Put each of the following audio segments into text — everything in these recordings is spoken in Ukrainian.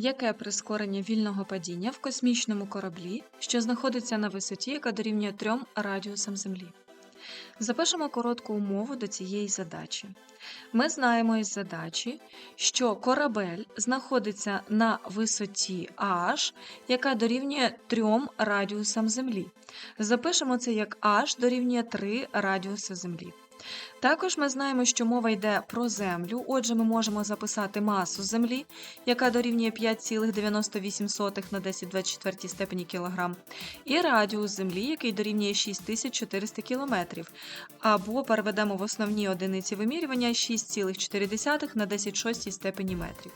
Яке прискорення вільного падіння в космічному кораблі, що знаходиться на висоті, яка дорівнює 3 радіусам Землі? Запишемо коротку умову до цієї задачі. Ми знаємо із задачі, що корабель знаходиться на висоті H, яка дорівнює 3 радіусам Землі. Запишемо це як H дорівнює 3 радіуси Землі. Також ми знаємо, що мова йде про Землю, отже, ми можемо записати масу Землі, яка дорівнює 5,98 на 1024 степені кілограм, і радіус Землі, який дорівнює 6400 кілометрів, або переведемо в основні одиниці вимірювання 6,4 на 10,6 степені метрів.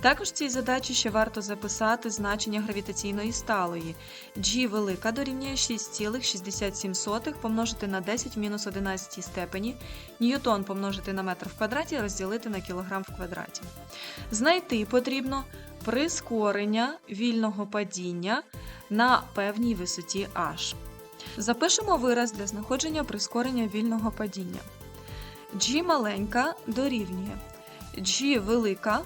Також в цій задачі ще варто записати значення гравітаційної сталої. G велика дорівнює 6,67 помножити на 10 в мінус 11 степені, ньютон помножити на метр в квадраті розділити на кілограм в квадраті. Знайти потрібно прискорення вільного падіння на певній висоті h. Запишемо вираз для знаходження прискорення вільного падіння. G маленька дорівнює G велика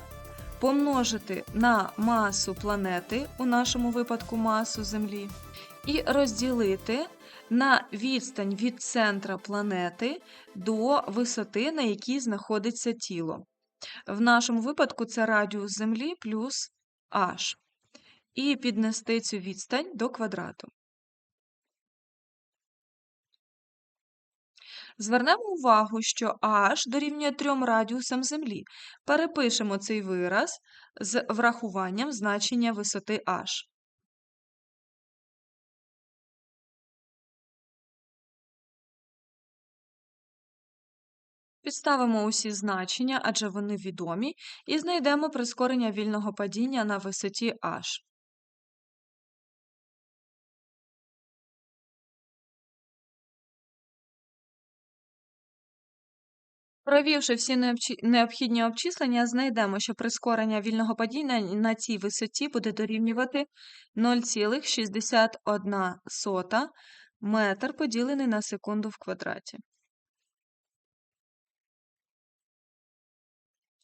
помножити на масу планети, у нашому випадку масу Землі, і розділити на відстань від центра планети до висоти, на якій знаходиться тіло. В нашому випадку це радіус Землі плюс h. І піднести цю відстань до квадрату. Звернемо увагу, що h дорівнює 3 радіусам Землі. Перепишемо цей вираз з врахуванням значення висоти h. Підставимо усі значення, адже вони відомі, і знайдемо прискорення вільного падіння на висоті h. Провівши всі необхідні обчислення, знайдемо, що прискорення вільного падіння на цій висоті буде дорівнювати 0,61 метр поділений на секунду в квадраті.